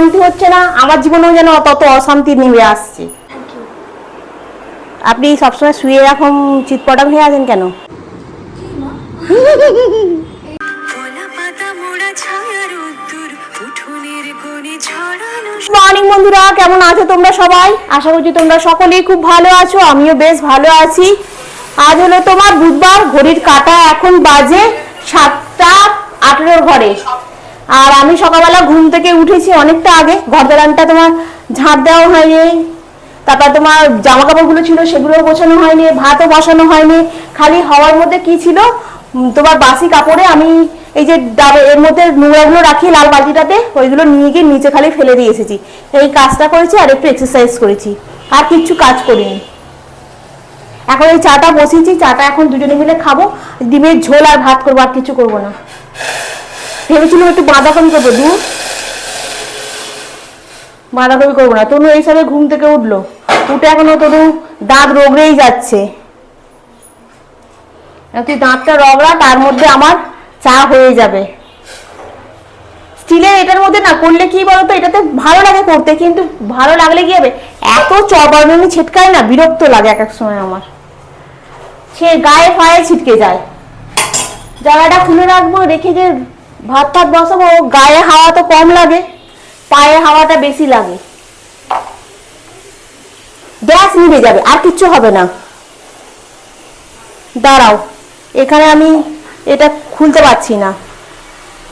শান্তি হচ্ছে না আমার জীবনেও যেন তত অশান্তি নেমে আসছে। আপনি সবসময় শুয়ে এরকম চিৎপটাং হয়ে আছেন কেন? মর্নিং বন্ধুরা কেমন আছো তোমরা সবাই? আশা করছি তোমরা সকলেই খুব ভালো আছো আমিও বেশ ভালো আছি। আজ হলো তোমার বুধবার ঘড়ির কাটা এখন বাজে সাতটা আঠেরোর ঘরে। আর আমি সকালবেলা ঘুম থেকে উঠেছি অনেকটা আগে। ঘর দালানটা তোমার ঝাঁট দেওয়া হয়নি। তারপর তোমার জামা কাপড়গুলো ছিল সেগুলোও গোছানো হয়নি, ভাতও বসানো হয়নি। খালি হওয়ার মধ্যে কি ছিল? তোমার বাসি কাপড়ে আমি এই যে এর মধ্যে নোংরাগুলো রাখি লাল বালতিটাতে, ওইগুলো নিয়ে গিয়ে নিচে খালি ফেলে দিয়ে এসেছি। এই কাজটা করেছি আর একটু এক্সারসাইজ করেছি। আর কিচ্ছু কাজ করিনি। এখন এই চাটা বসিয়েছি, চাটা এখন দুজনে মিলে খাব। ডিমের ঝোল আর ভাত করব, আর কিছু করব না। ভেবেছিলাম একটু বাঁধাকপি করব দুধ বাঁধাকপি করব না। তনু এই সময় ঘুম থেকে উঠল। উঠে এখনও তনু দাঁত রোগড়েই যাচ্ছে। তুই দাঁতটা রগড়া, তার মধ্যে আমার চা হয়ে যাবে। স্টিলের এটার মধ্যে না করলে কি বলতো, এটাতে ভালো লাগে করতে, কিন্তু ভালো লাগলে কি হবে? এত চবানি ছিটকায় না, বিরক্ত লাগে এক এক সময় আমার। সে গায়ে ফায়ে ছিটকে যায়। জায়গাটা খুলে রাখব, রেখে যে ভাত টাত বসাবো গায়ে হাওয়া তো কম লাগে, পায়ে হাওয়াটা বেশি লাগে। গ্যাস নিভে যাবে, আর কিচ্ছু হবে না। দাঁড়াও, এখানে আমি এটা খুলতে পারছি না।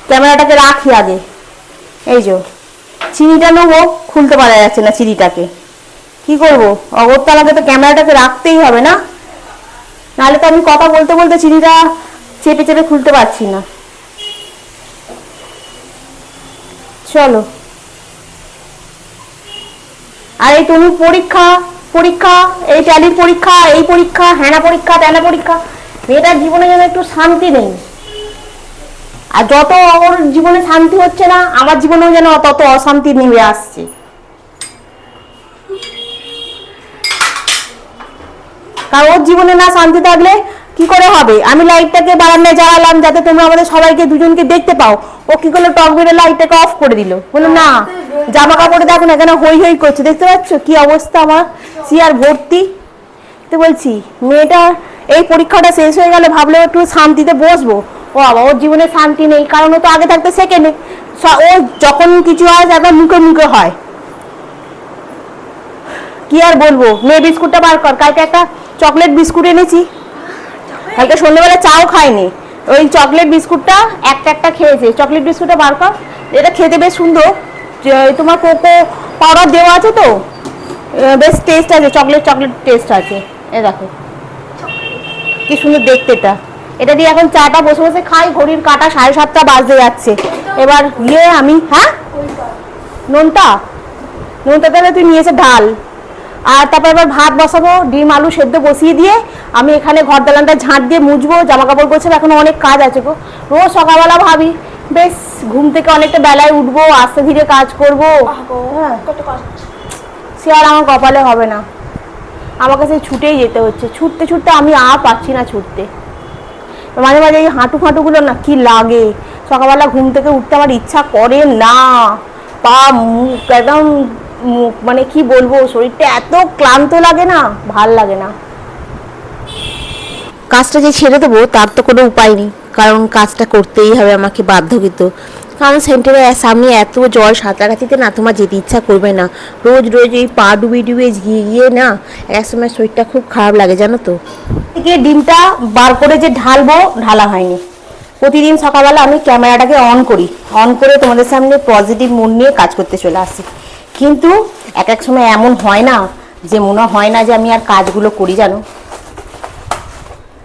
ক্যামেরাটাকে রাখি আগে। এই যে, চিনিটা নেব, খুলতে পারা যাচ্ছে না চিনিটাকে। কি করব? অগরতলাকে তো ক্যামেরাটাকে রাখতেই হবে না। নাহলে তো আমি কথা বলতে বলতে চিনিটা চেপে চেপে খুলতে পারছি না। চলো। আর তুমি পরীক্ষা পরীক্ষা, এই ট্যালির পরীক্ষা, এই পরীক্ষা হ্যানা পরীক্ষা ত্যানা পরীক্ষা। মেয়েটার জীবনে যেন একটু শান্তি নেই। আর যত ওর জীবনে শান্তি হচ্ছে না, আমার জীবনেও যেন তত অশান্তি নেমে আসছে। কারণ ওর জীবনে না শান্তি থাকলে কি করে হবে? আমি লাইটটাকে বারান্দায় জ্বালালাম যাতে তোমরা আমাদের সবাইকে দুজনকে দেখতে পাও। ও কি করল, টক বেড়ে লাইটটাকে অফ করে দিল। বলল, না জামা কাপড়ে দেখো না কেন হই হই করছে। দেখতে পাচ্ছ কি অবস্থা আমার? চেয়ার ভর্তি। তো বলছি, মেয়েটা, এই পরীক্ষাটা শেষ হয়ে গেলে ভাবলে একটু শান্তিতে বসবো। ও বাবা, ওর জীবনে শান্তি নেই, কারণ ও তো আগে থাকতে সেকেন্ডে ও যখন কিছু হয়, একবার মুখে মুখে হয়। কি আর বলব? মেয়ে বিস্কুটটা বার কর। কালকে একটা চকলেট বিস্কুট এনেছি। কালকে সন্ধ্যেবেলা চাও খায়নি ওই চকলেট বিস্কুটটা একটা একটা খেয়েছে। চকলেট বিস্কুটটা বার কর। এটা খেতে বেশ সুন্দর। তোমার কোকো পাউডার দেওয়া আছে তো বেশ টেস্ট আছে। চকলেট চকলেট টেস্ট আছে। এ দেখো। কি সুন্দর দেখতে এটা। এটা দিয়ে এখন চাটা বসে বসে খাই। ঘড়ির কাটা সাড়ে সাতটা বাজতে যাচ্ছে। এবার গিয়ে আমি হ্যাঁ? নোনটা নোনটা তাহলে তুই নিয়েছে ডাল আর তারপর এবার ভাত বসাবো ডিম আলু সেদ্ধ বসিয়ে দিয়ে আমি এখানে ঘর দালানটা ঝাঁট দিয়ে মুছবো জামা কাপড় গোছাবো এখন অনেক কাজ আছে গো। রোজ সকালবেলা ভাবি বেশ ঘুম থেকে অনেকটা বেলায় উঠবো আস্তে ধীরে কাজ করব। হ্যাঁ। সে আর আমার কপালে হবে না। আমাকে সেই ছুটেই যেতে হচ্ছে। ছুটতে ছুটতে আমি আর পাচ্ছি না ছুটতে। মাঝে মাঝে এই হাঁটু ফাঁটুগুলো না কি লাগে। সকালবেলা ঘুম থেকে উঠতে আমার ইচ্ছা করে না। পা মুখ একদম মানে কি বলব শরীরটা এত ক্লান্ত লাগে না ভালো লাগে না। কাজটা যে ছেড়ে দেবো তার তো কোনো উপায় নেই কারণ কাজটা করতেই হবে আমাকে বাধ্যকৃত কারণ সেন্টারে সামনে এত জল সাঁতারাকাতিতে না তোমার যেতে ইচ্ছা করবে না। রোজ রোজ এই পা ডুবিয়ে ডুবিয়ে গিয়ে গিয়ে না এক সময় শরীরটা খুব খারাপ লাগে জানো তো। থেকে ডিমটা বার করে যে ঢালবো ঢালা হয়নি। প্রতিদিন সকালবেলা আমি ক্যামেরাটাকে অন করি। অন করে তোমাদের সামনে পজিটিভ মুড নিয়ে কাজ করতে চলে আসি। কিন্তু এক এক সময় এমন হয় না যে মনে হয় না যে আমি আর কাজগুলো করি, জানো?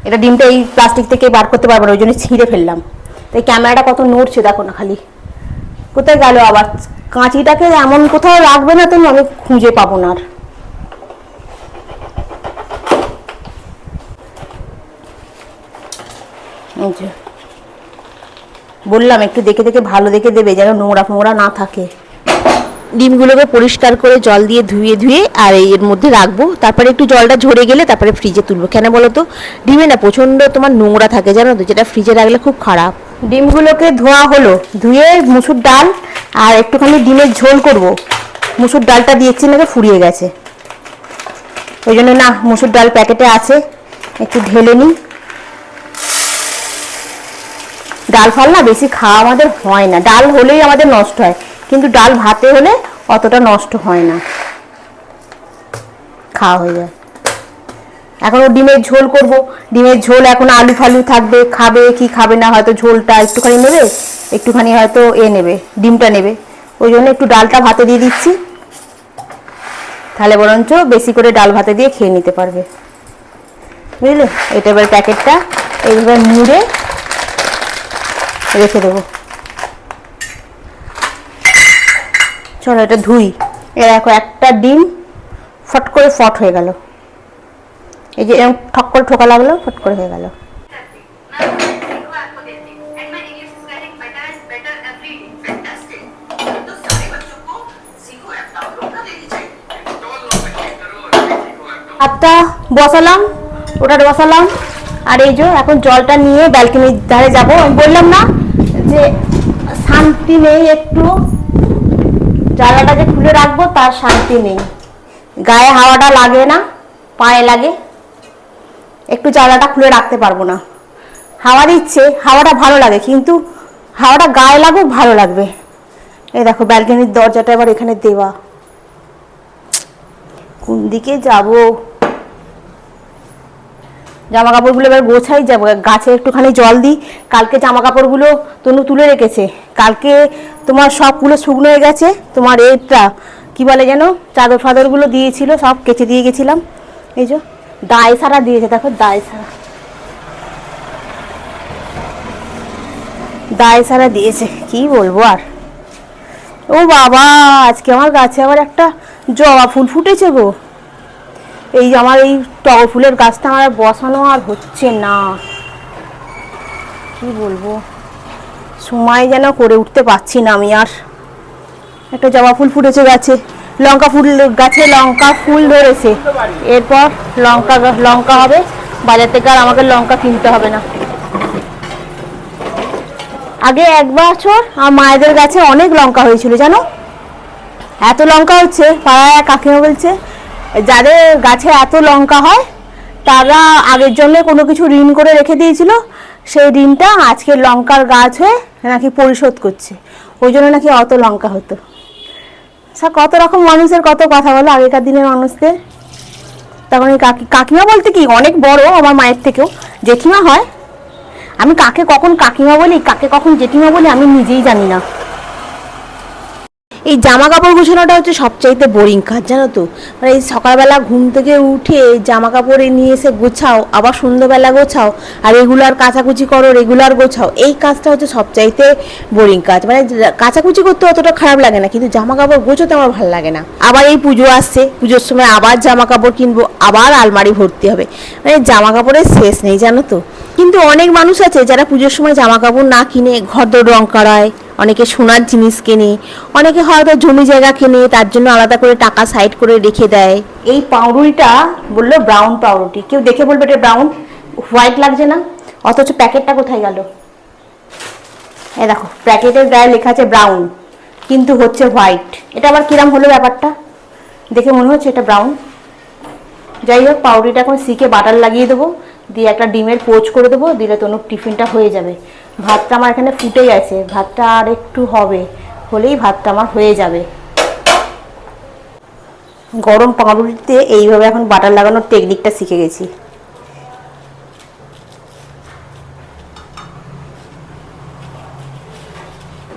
এটা ডিমটা এই প্লাস্টিক থেকে বার করতে পারব না, ওই জন্য ছিঁড়ে ফেললাম। তো এই ক্যামেরাটা কত নড়ছে, দেখো না খালি। কোথায় গেল আবার? কাঁচিটাকে এমন কোথাও রাখবে না তুমি আমি খুঁজে পাবো না আর। বললাম, একটু দেখে দেখে ভালো দেখে দেবে, যেন নোংরা ফোংরা না থাকে। ডিমগুলোকে পরিষ্কার করে জল দিয়ে ধুয়ে ধুয়ে আর এর মধ্যে রাখব। তারপরে একটু জলটা ঝরে গেলে তারপরে ফ্রিজে তুলবো। কেন বলো তো ডিমে না প্রচণ্ড তোমার নোংরা থাকে, জানো তো? যেটা ফ্রিজে রাখলে খুব খারাপ। ডিমগুলোকে ধোয়া হলো, ধুয়ে মুসুর ডাল আর একটুখানি ডিমের ঝোল করব। মুসুর ডালটা দিয়েছি নাকি ফুরিয়ে গেছে। ওই জন্য না, মুসুর ডাল প্যাকেটে আছে, একটু ঢেলে নিই। ডাল ফাল না বেশি খাওয়া আমাদের হয় না। ডাল হলেই আমাদের নষ্ট হয়। কিন্তু ডাল ভাতে হলে অতটা নষ্ট হয় না। খাওয়া হয়ে যায়। এখন ও ডিমের ঝোল করব। ডিমের ঝোল এখন আলু ফালু থাকবে, খাবে, কি খাবে না হয়তো ঝোলটা একটুখানি নেবে, একটুখানি হয়তো এ নেবে, ডিমটা নেবে। ওই জন্য একটু ডালটা ভাতে দিয়ে দিচ্ছি। তাহলে বরঞ্চ বেশি করে ডাল ভাতে দিয়ে খেয়ে নিতে পারবে। বুঝলে? এটা এবার প্যাকেটটা এইভাবে মুড়ে রেখে দেবো। চলো এটা ধুই। এর দেখো, একটা ডিম ফট করে ফট হয়ে গেল। এই যে এরকম ঠক করে ঠোকা লাগল, ফট করে হয়ে গেল। ভাতটা বসালাম ওটা বসালাম। আর এই যে এখন জলটা নিয়ে ব্যালকনির ধারে যাব। বললাম না যে শান্তি নেই একটু। জানলাটা যে খুলে রাখব, তার শান্তি নেই। গায়ে হাওয়াটা লাগে না, পায়ে লাগে। একটু জানলাটা খুলে রাখতে পারব না। হাওয়া দিচ্ছে, হাওয়াটা ভালো লাগে, কিন্তু হাওয়াটা গায়ে লাগুক, ভালো লাগবে। এই দেখো, ব্যালকনির দরজাটা এবার এখানে দেওয়া। কোন দিকে যাব? জামা কাপড়গুলো এবার গোছাই যাব। গাছে একটুখানি জল দিই। কালকে জামা কাপড়গুলো তনু তুলে রেখেছে। কালকে তোমার সবগুলো শুকনো হয়ে গেছে। তোমার এটা কি বলে যেন, চাদর ফাদরগুলো দিয়েছিল, সব কেচে দিয়ে গেছিলাম। এই যে, দায় সারা দিয়েছে, দেখো, দায় সারা। দায় সারা দিয়েছে, কি বলব আর। ও বাবা, আজকে আমার গাছে আবার একটা জবা ফুল ফুটেছে গো। এই আমার এই টগর ফুলের গাছটা আমার বসানো আর হচ্ছে না। কি বলব? সময় যেন করে উঠতে পারছি না আমি আর। একটা জবা ফুল ফুটেছে গাছে। লঙ্কা ফুল, গাছে লঙ্কা ফুল ধরেছে। এরপর লঙ্কা লঙ্কা হবে। বাজার থেকে আর আমাকে লঙ্কা কিনতে হবে না। আগে এক বছর আমার মায়েদের গাছে অনেক লঙ্কা হয়েছিল, জানো? এত লঙ্কা হচ্ছে, পাড়ায় কাকিমা বলছে যাদের গাছে এত লঙ্কা হয়, তারা আগের জন্য কোনো কিছু ঋণ করে রেখে দিয়েছিল। সেই ঋণটা আজকে লঙ্কার গাছ হয়ে নাকি পরিশোধ করছে। ওই জন্য নাকি অত লঙ্কা হতো। স্যার কত রকম মানুষের কত কথা বলো আগেকার দিনের মানুষদের? তখন এই কাকি, কাকিমা বলতে কি? অনেক বড় আমার মায়ের থেকেও। জেঠিমা হয়। আমি কাকে কখন কাকিমা বলি, কাকে কখন জেঠিমা বলি আমি নিজেই জানি না। এই জামা কাপড় গোছানোটা হচ্ছে সবচাইতে বোরিং কাজ, জানো তো? মানে এই সকালবেলা ঘুম থেকে উঠে জামা কাপড় নিয়ে এসে গোছাও, আবার সন্ধ্যেবেলা গোছাও, আর রেগুলার কাচাকুচি করো রেগুলার গোছাও, এই কাজটা হচ্ছে সবচাইতে বোরিং কাজ। মানে কাচাকুচি করতে অতটা খারাপ লাগে না, কিন্তু জামা কাপড় গোছাতে আমার ভালো লাগে না। আবার এই পুজো আসছে, পুজোর সময় আবার জামা কাপড় কিনবো, আবার আলমারি ভর্তি হবে। মানে জামা কাপড়ের শেষ নেই, জানো তো? কিন্তু অনেক মানুষ আছে যারা পুজোর সময় জামা কাপড় না কিনে ঘরদোর রং করায় অনেকে সোনার জিনিস কেনে, অনেকে হয়তো জমি জায়গা কেনে, তার জন্য আলাদা করে টাকা সাইড করে রেখে দেয়। এই পাউরুটিটা বলল ব্রাউন পাউরুটি। কেউ দেখে বলবে এটা ব্রাউন হোয়াইট লাগছে না? অথচ প্যাকেটটা কোথায় গেল? এই দেখো প্যাকেটের গায়ে লেখা আছে ব্রাউন কিন্তু হচ্ছে হোয়াইট এটা আবার কিরাম হলো ব্যাপারটা? দেখে মনে হচ্ছে এটা ব্রাউন যাই হোক, পাউরুটিটা এখন শিখে বাটার লাগিয়ে দেবো, দিয়ে একটা ডিমের পোচ করে দেবো, দিলে তনুর টিফিনটা হয়ে যাবে। ভাতটা আমার এখানে ফুটে গেছে ভাতটা আর একটু হবে, হলেই ভাতটা আমার হয়ে যাবে। গরম পাউরুটিতে এইভাবে এখন বাটার লাগানোর টেকনিকটা শিখে গেছি।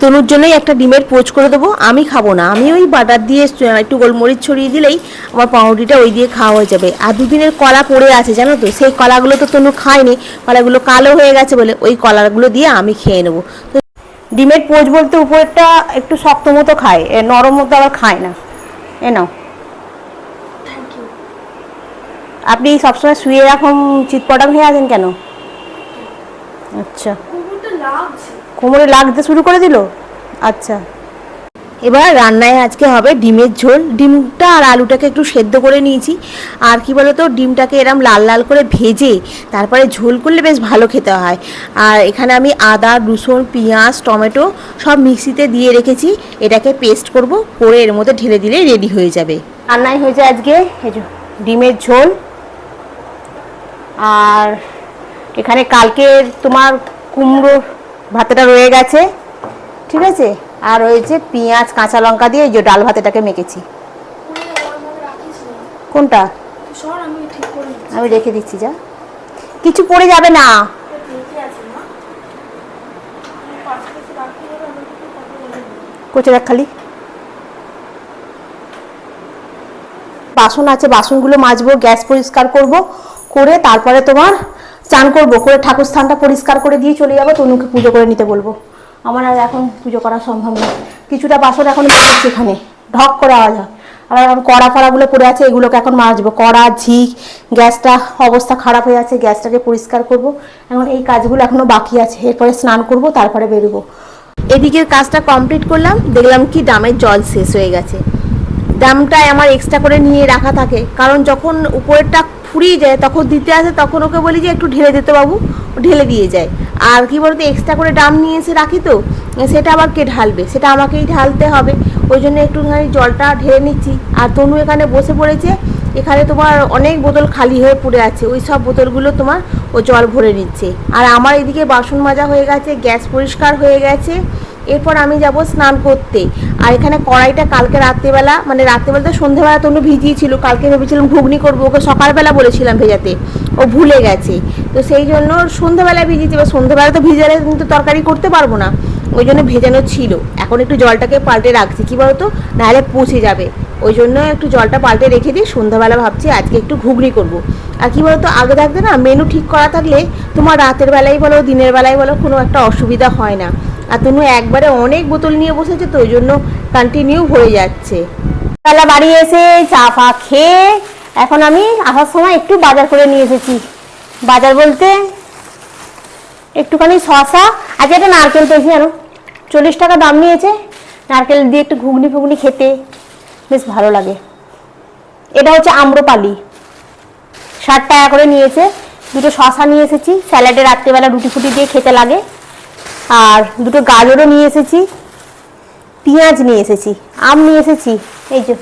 তনুর জন্যই একটা ডিমের পোচ করে দেবো। আমি খাব না। আমি ওই বাটার দিয়ে একটু গোলমরিচ ছড়িয়ে দিলেই আমার পাউরুটিটা ওই দিয়ে খাওয়া হয়ে যাবে। আর দুদিনের কলা পড়ে আছে জানো তো? সেই কলাগুলো তো তনু খায়নি। কলাগুলো কালো হয়ে গেছে বলে ওই কলাগুলো দিয়ে আমি খেয়ে নেব। তো ডিমের পোচ বলতে উপরেরটা একটু শক্ত মতো খায়। নরম মতো আবার খায় না। এ নাও। আপনি সবসময় শুয়ে এরকম চিৎপটাং হয়ে আছেন কেন? আচ্ছা। কোমরে লাগতে শুরু করে দিল? আচ্ছা। এবার রান্নায় আজকে হবে ডিমের ঝোল। ডিমটা আর আলুটাকে একটু সেদ্ধ করে নিয়েছি। আর কি বলতো, ডিমটাকে এরম লাল লাল করে ভেজে তারপরে ঝোল করলে বেশ ভালো খেতে হয়। আর এখানে আমি আদা, রসুন, পেঁয়াজ, টমেটো সব মিক্সিতে দিয়ে রেখেছি। এটাকে পেস্ট করব, করে এর মধ্যে ঢেলে দিলেই রেডি হয়ে যাবে। রান্নাই হয়েছে আজকে ডিমের ঝোল। আর এখানে কালকের তোমার কুমড়ো ভাতটা রয়ে গেছে, ঠিক আছে? আর রয়েছে পেঁয়াজ, কাঁচা লঙ্কা দিয়ে এই যে ডাল ভাতেটাকে মেখেছি। কোনটা? আমি রেখে দিচ্ছি, যা। কিছু পড়ে যাবে না। কোচে রাখ খালি। বাসন আছে, বাসনগুলো মাজবো, গ্যাস পরিষ্কার করব, করে তারপরে তোমার চান করব, করে ঠাকুর স্থানটা পরিষ্কার করে দিয়ে চলে যাব, তনুকে পুজো করে নিতে বলব। আমার আর এখন পুজো করা সম্ভব না। কিছুটা বাসন এখন এখানে, ঢক করে আওয়াজ হয়। আবার এখন কড়া ফড়াগুলো পড়ে আছে, এগুলোকে এখন মাজবো। কড়া, ঝিক, গ্যাসটা অবস্থা খারাপ হয়ে আছে, গ্যাসটাকে পরিষ্কার করব। এখন এই কাজগুলো এখনও বাকি আছে। এরপরে স্নান করব, তারপরে বেরোবো। এদিকের কাজটা কমপ্লিট করলাম, দেখলাম কি ডামের জল শেষ হয়ে গেছে। ডামটায় আমার এক্সট্রা করে নিয়ে রাখা থাকে, কারণ যখন উপরেরটা ফুরিয়ে যায়, তখন দিতে আসে, তখন ওকে বলি যে একটু ঢেলে দিতে বাবু, ঢেলে দিয়ে যায়। আর কি বলতো এক্সট্রা করে ডাম নিয়ে এসে রাখি তো, সেটা আবার কে ঢালবে? সেটা আমাকেই ঢালতে হবে। ওই জন্য একটুখানি জলটা ঢেলে নিচ্ছি। আর তনু এখানে বসে পড়েছে, এখানে তোমার অনেক বোতল খালি হয়ে পড়ে আছে, ওই সব বোতলগুলো তোমার ও জল ভরে নিচ্ছে। আর আমার এদিকে বাসন মাজা হয়ে গেছে, গ্যাস পরিষ্কার হয়ে গেছে। এরপর আমি যাব স্নান করতে। আর এখানে কড়াইটা কালকে রাত্রেবেলা মানে রাত্রেবেলা তো সন্ধ্যেবেলা তনু ভিজিয়েছিল, কালকে ভেবেছিলাম ঘুগনি করব, ওকে সকালবেলা বলেছিলাম ভেজাতে, ও ভুলে গেছে। তো সেই জন্য সন্ধ্যেবেলা ভিজিয়েছি, এবার সন্ধ্যেবেলা তো ভিজালে কিন্তু তরকারি করতে পারব না, ওই জন্য ভেজানো ছিল। এখন একটু জলটাকে পাল্টে রাখছি, কি বলতো? নাহলে পচে যাবে। ওই জন্য একটু জলটা পাল্টে রেখে দিই সন্ধ্যাবেলা ভাবছি আজকে একটু ঘুগনি করব। আর কি বলতো, আগে থাকতে না মেনু ঠিক করা থাকলে তোমার রাতের বেলায় বলো, দিনের বেলায় বলো, কোনো একটা অসুবিধা হয় না। আর তুমি একবারে অনেক বোতল নিয়ে বসেছে, তো ওই জন্য কন্টিনিউ হয়ে যাচ্ছে। বেলা বাড়ি এসে চা ফা খেয়ে এখন আমি আসার সময় একটু বাজার করে নিয়ে এসেছি। বাজার বলতে একটুখানি শশা আজকে একটা নারকেল পেয়েছি জানো? চল্লিশ টাকা দাম নিয়েছে, নারকেল দিয়ে একটু ঘুগনি ফুগনি খেতে বেশ ভালো লাগে। এটা হচ্ছে আম্রপালি। ষাট টাকা করে নিয়েছে, দুটো শশা নিয়ে এসেছি, স্যালাডে রাত্রেবেলা রুটি ফুটি দিয়ে খেতে লাগে। আর দুটো গাজরও নিয়ে এসেছি, পেঁয়াজ নিয়ে এসেছি, আম নিয়ে এসেছি, এই যে।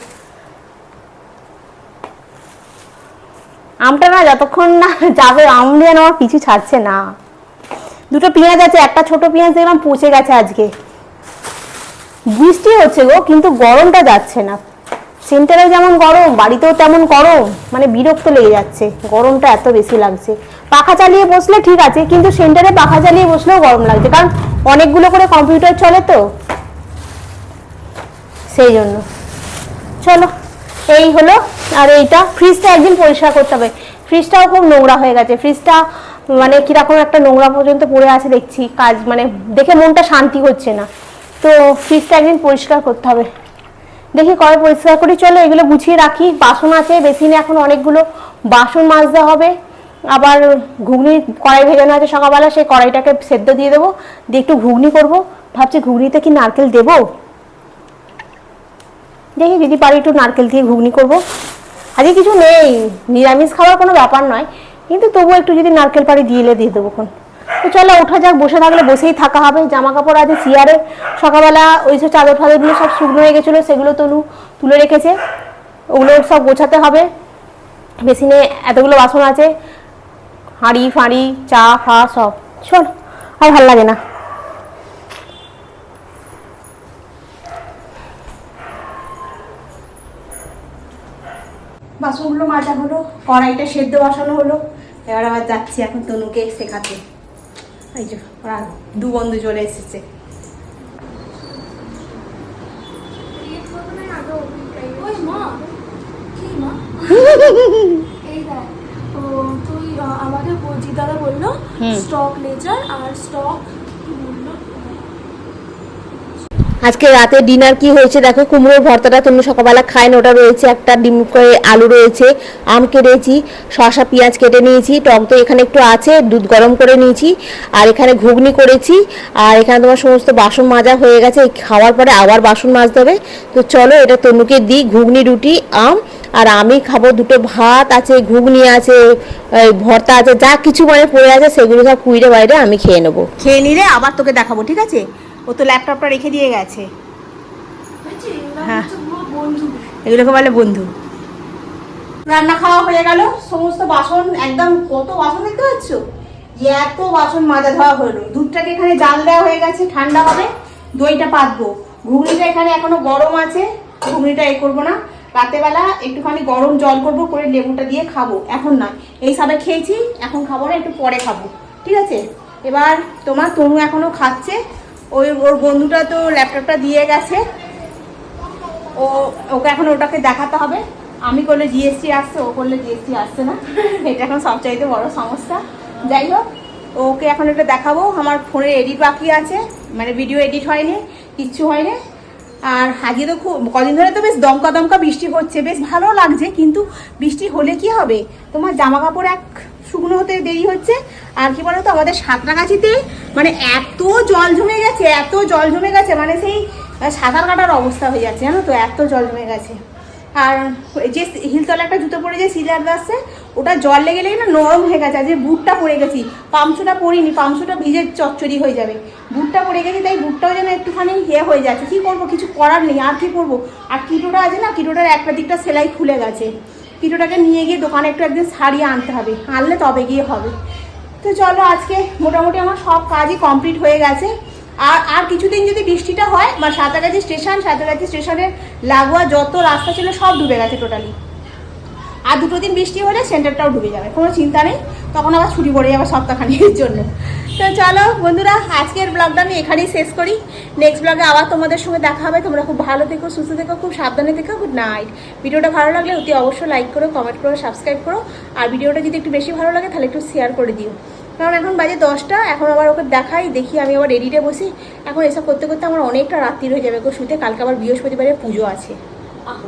আমটা না যতক্ষণ না যাবে, আম যেন আমার পিছু ছাড়ছে না। দুটো পেঁয়াজ আছে, একটা ছোট পেঁয়াজ দেখলাম পচে গেছে আজকে। বৃষ্টি হচ্ছে গো, কিন্তু গরমটা যাচ্ছে না। সেন্টারে যেমন গরম, বাড়িতেও তেমন গরম। মানে বিরক্ত লেগে যাচ্ছে। গরমটা এত বেশি লাগছে। পাখা চালিয়ে বসলে ঠিক আছে, কিন্তু সেন্টারে পাখা চালিয়ে বসলেও গরম লাগছে। কারণ অনেকগুলো করে কম্পিউটার চলে তো। সেই জন্য। চলো, এই হলো। আর এইটা ফ্রিজটা একদিন পরিষ্কার করতে হবে। ফ্রিজটাও খুব নোংরা হয়ে গেছে। ফ্রিজটা মানে কীরকম একটা নোংরা পর্যন্ত পড়ে আছে দেখছি। কাজ মানে দেখে মনটা শান্তি হচ্ছে না। তো ফ্রিজটা একদিন পরিষ্কার করতে হবে। দেখি কবে পরিষ্কার করি। চলো, এগুলো গুছিয়ে রাখি। বাসন আছে, বেসিনে এখন অনেকগুলো বাসন মাজতে হবে। আবার ঘুগনি, কড়াই ভেজানো আছে সকালবেলা, সেই কড়াইটাকে সেদ্ধ দিয়ে দেবো। দিয়ে একটু ঘুগনি করব। ভাবছি ঘুগনিতে কি নারকেল দেবো? দেখি যদি পারি একটু নারকেল দিয়ে ঘুগনি করব। আজকে কিছু নেই। নিরামিষ খাওয়ার কোনো ব্যাপার নয়। কিন্তু তবুও একটু যদি নারকেল পাড়ি দিয়ে দিয়ে দেবো কোন তো চলো, ওঠা যাক, বসে থাকলে বসেই থাকা হবে। জামা কাপড় আছে, চেয়ারে। সকালবেলা ওই সব চাদর ফাদরগুলো সব শুকনো হয়ে গেছিল, সেগুলো তনু তুলে রেখেছে। ওগুলো সব গোছাতে হবে। বেসিনে এতগুলো বাসন আছে। হাঁড়ি, ফাঁড়ি, চা, ফা, সব। চল, আর ভালো লাগে না। বাসনগুলো মাজা হলো, কড়াইটা সেদ্ধ বসানো হলো। এবার আবার যাচ্ছি এখন তনুকে শেখাতে। এই যে ওরা দু বন্ধু চলে এসেছে। ওই মা কি মা? এই দেখ ও তুই আহ, আমাদের বৌদি দাদা বলল স্টক লেজার আর স্টক কি বলল আজকে রাতে ডিনার কি হয়েছে দেখো, কুমড়োর ভর্তাটা তুমি সকালবেলা খায় না, ওটা রয়েছে একটা ডিম করে আলু রয়েছে, আম কেটেছি, শসা, পেঁয়াজ কেটে নিয়েছি, টক তো এখানে একটু আছে, দুধ গরম করে নিয়েছি, আর এখানে ঘুগনি করেছি, আর এখানে তোমার সমস্ত বাসন মাজা হয়ে গেছে খাওয়ার পরে আবার বাসন মাজতে হবে, তো চলো এটা তনুকে দিই, ঘুগনি, রুটি, আম, আর আমি খাব দুটো ভাত আছে, ঘুগনি আছে ভর্তা আছে, যা কিছু মানে পড়ে আছে, সেগুলো সব কুইরে বাইরে আমি খেয়ে নেব। খেয়ে নিলে আবার তোকে দেখাবো, ঠিক আছে? ও তো ল্যাপটপটা রেখে দিয়ে গেছে। হ্যাঁ। এগুলোকে বলে বন্ধু। রান্না খাওয়া হয়ে গেল সমস্ত বাসন একদম কত বাসন দেখতে পাচ্ছ? যে এত বাসন মাজা ধোয়া হলো। দুধটাকে এখানে জাল দেওয়া হয়ে গেছে ঠান্ডা হবে দইটা পাতবো। ঘুগনিটা এখানে এখনও গরম আছে ঘুগনিটা এ করব না। রাতেবেলা একটুখানি গরম জল করব করে লেবুটা দিয়ে খাব। এখন না এই সবে খেয়েছি এখন খাব না একটু পরে খাব। ঠিক আছে? এবার তোমার তনু এখনও খাচ্ছে। ওই ওর বন্ধুটা তো ল্যাপটপটা দিয়ে গেছে। ও, ওকে এখন ওটাকে দেখাতে হবে। আমি করলে জিএসটি আসছে, ও করলে জিএসটি আসছে না। এটা এখন সবচাইতে বড় সমস্যা। যাই হোক, ওকে এখন এটা দেখাবো। আমার ফোনের এডিট বাকি আছে। মানে ভিডিও এডিট হয়নি, কিচ্ছু হয়নি। আর আজকে তো খুব, কদিন ধরে তো বেশ দমকা দমকা বৃষ্টি হচ্ছে। বেশ ভালো লাগছে, কিন্তু বৃষ্টি হলে কি হবে? তোমার জামা কাপড় এক শুকনো হতে দেরি হচ্ছে। আর কি বলতো, আমাদের সাঁতরাগাছিতে মানে এত জল জমে গেছে, এত জল জমে গেছে মানে সেই সাঁতার কাটার অবস্থা হয়ে যাচ্ছে, জানো তো, এত জল জমে গেছে। আর যে হিলতলা একটা জুতো পরে যে সিলার আসছে ওটা জল লেগে লেগে না নরম হয়ে গেছে যে বুটটা পরে গেছি। পামসুটা পরিনি পামসুটা ভিজে চচ্চড়ি হয়ে যাবে। বুটটা পরে গেছি, তাই বুটটাও যেন একটুখানি ইয়ে হয়ে যাচ্ছে। কি করব, কিছু করার নেই, আর কি করব? আর কিটোটা আছে না, কিটোটার একটা দিকটা সেলাই খুলে গেছে। কিটোটাকে নিয়ে গিয়ে দোকানে একটু একদিন সারিয়ে আনতে হবে। আনলে তবে গিয়ে হবে। তো চলো আজকে মোটামুটি আমার সব কাজই কমপ্লিট হয়ে গেছে। আর আর কিছুদিন যদি বৃষ্টিটা হয়, বা সাঁতারগাছি স্টেশন সাঁতারগাছি স্টেশনের লাগোয়া যত রাস্তা ছিল সব ডুবে গেছে টোটালি আর দুটো দিন বৃষ্টি হলে সেন্টারটাও ডুবে যাবে, কোনো চিন্তা নেই। তখন আবার ছুটি পড়ে যাবে সপ্তাহখানিকের জন্য। তো চলো, বন্ধুরা, আজকের ব্লগটা আমি এখানেই শেষ করি। নেক্সট ব্লগে আবার তোমাদের সঙ্গে দেখা হবে। তোমরা খুব ভালো থেকো, সুস্থ থেকো, খুব সাবধানে থেকো। গুড নাইট ভিডিওটা ভালো লাগলে অতি অবশ্যই লাইক করো কমেন্ট করো সাবস্ক্রাইব করো। আর ভিডিওটা যদি একটু বেশি ভালো লাগে, তাহলে একটু শেয়ার করে দিও। কারণ এখন বাজে দশটা, এখন আবার ওকে দেখাই, দেখি আমি আবার রেডিটে বসি। এখন এসব করতে করতে আমার অনেকটা রাত্রি হয়ে যাবে গো শুতে। কালকে আবার বৃহস্পতিবারের পুজো আছে। আহ